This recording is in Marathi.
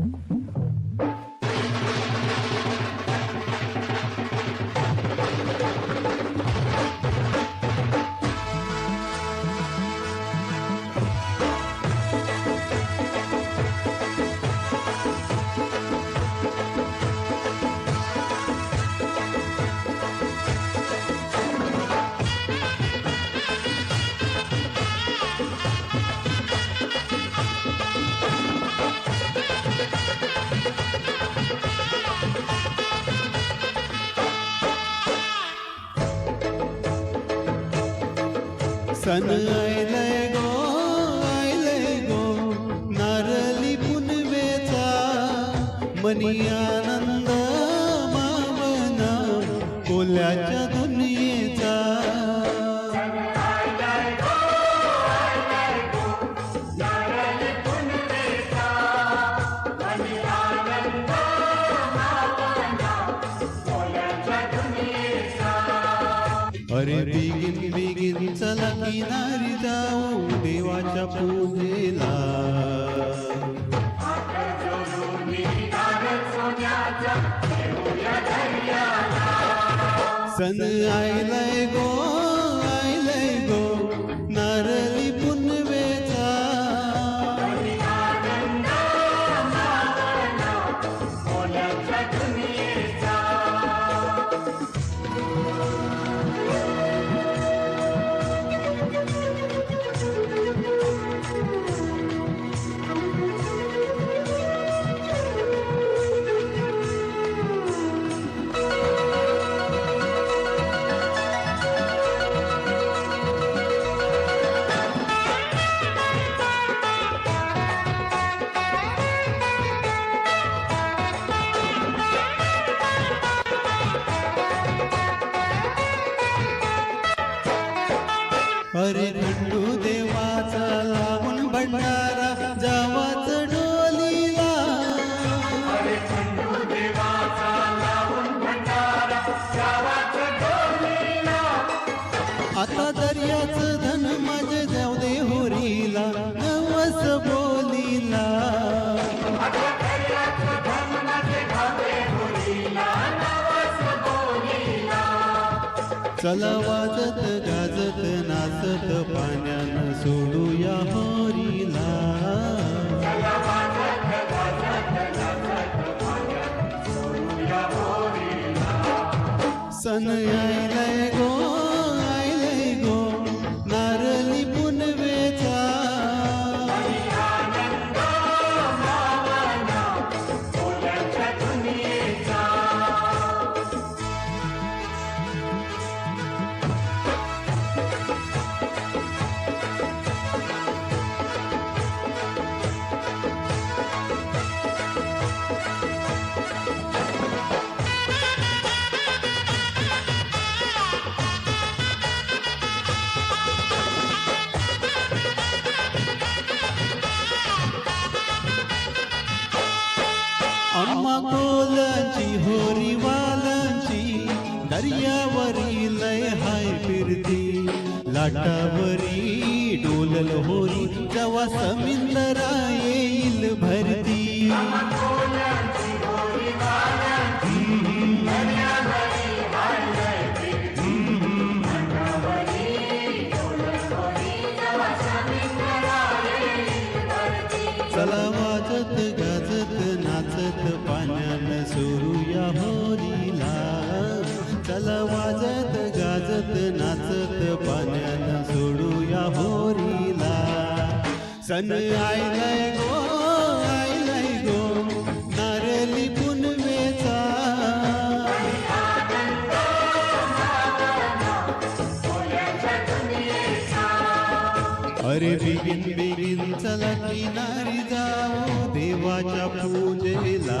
Mm-hmm. सन आयलय गो आयलय गो नारली पुनवेचा मनी अरे बेगीन बेगीन चला किनारी जाऊ देवाच्या पूजेला. सन आयलाय गो. अरे चला वाजत गाजत नाचत पाण्यानं सोडूया होरीला. सन आयलय अम्मा कोलाची होरी वालांची दर्यावरी लय हाय फिरती. लाटावरी डोलल होरी जवा समिंदरा येईल भरती. होरीला सन आयलाय गो आयलाय गो नारली पुनवेचा अरे बिगिन बिगिन चला किनारी जाऊ देवाच्या पूजेला।